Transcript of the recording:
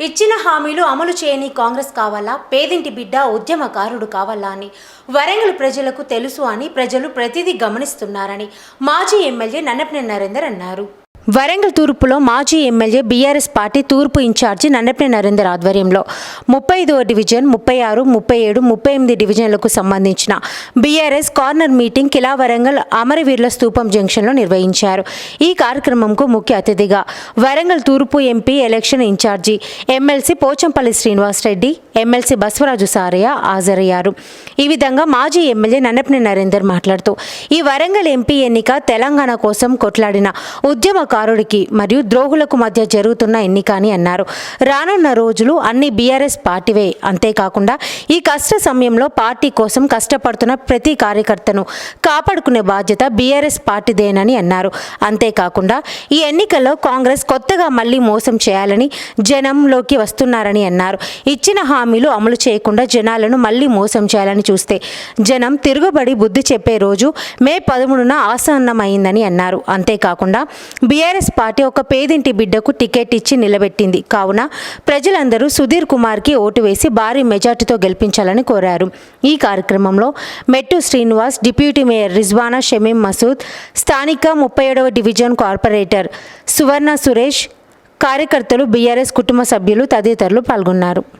ఇచ్చిన హామీలు అమలు చేయని కాంగ్రెస్ కావాలా? పేదింటి బిడ్డ ఉద్యమకారుడు కావాలా అని. వరంగల్ ప్రజలకు తెలుసు అని ప్రజలు ప్రతిదీ గమనిస్తున్నారని మాజీ ఎమ్మెల్యే నన్నపనే నరేందర్ అన్నారు. వరంగల్ తూర్పులో మాజీ ఎమ్మెల్యే బీఆర్ఎస్ పార్టీ తూర్పు ఇన్ఛార్జి నన్నపనేని నరేందర్ ఆధ్వర్యంలో ముప్పై ఐదవ డివిజన్ ముప్పై ఆరు ముప్పై ఏడు ముప్పై ఎనిమిది డివిజన్లకు సంబంధించిన BRS corner meeting Kila Warangal అమరవీరుల స్తూపం జంక్షన్లో నిర్వహించారు. ఈ కార్యక్రమంకు ముఖ్య అతిథిగా వరంగల్ తూర్పు MP election incharge MLC Pochampally Srinivas Reddy MLC Basavaraju Sarayya హాజరయ్యారు. ఈ విధంగా మాజీ ఎమ్మెల్యే నన్నపనేని నరేందర్ మాట్లాడుతూ ఈ వరంగల్ ఎంపీ ఎన్నిక తెలంగాణ కోసం కొట్లాడిన ఉద్యమ ఉద్యమకారుడికి మరియు ద్రోహులకు మధ్య జరుగుతున్న ఎన్నిక అని అన్నారు. రానున్న రోజులు అన్ని బీఆర్ఎస్ పార్టీవే. అంతేకాకుండా ఈ కష్ట సమయంలో పార్టీ కోసం కష్టపడుతున్న ప్రతి కార్యకర్తను కాపాడుకునే బాధ్యత బీఆర్ఎస్ పార్టీదేనని అన్నారు. అంతేకాకుండా ఈ ఎన్నికల్లో కాంగ్రెస్ కొత్తగా మళ్ళీ మోసం చేయాలని జనంలోకి వస్తున్నారని అన్నారు. ఇచ్చిన హామీలు అమలు చేయకుండా జనాలను మళ్ళీ మోసం చేయాలని చూస్తే జనం తిరుగుబడి బుద్ధి చెప్పే రోజు మే పదమూడున ఆసన్నమైందని అన్నారు. అంతేకాకుండా బీఆర్ఎస్ పార్టీ ఒక పేదింటి బిడ్డకు టికెట్ ఇచ్చి నిలబెట్టింది. కావున ప్రజలందరూ సుధీర్ కుమార్కి ఓటు వేసి భారీ మెజార్టీతో గెలిపించాలని కోరారు. ఈ కార్యక్రమంలో మెట్టు శ్రీనివాస్ డిప్యూటీ మేయర్ రిజ్వానా షమీం మసూద్ స్థానిక ముప్పై ఏడవ డివిజన్ కార్పొరేటర్ సువర్ణ సురేష్ కార్యకర్తలు బీఆర్ఎస్ కుటుంబ సభ్యులు తదితరులు పాల్గొన్నారు.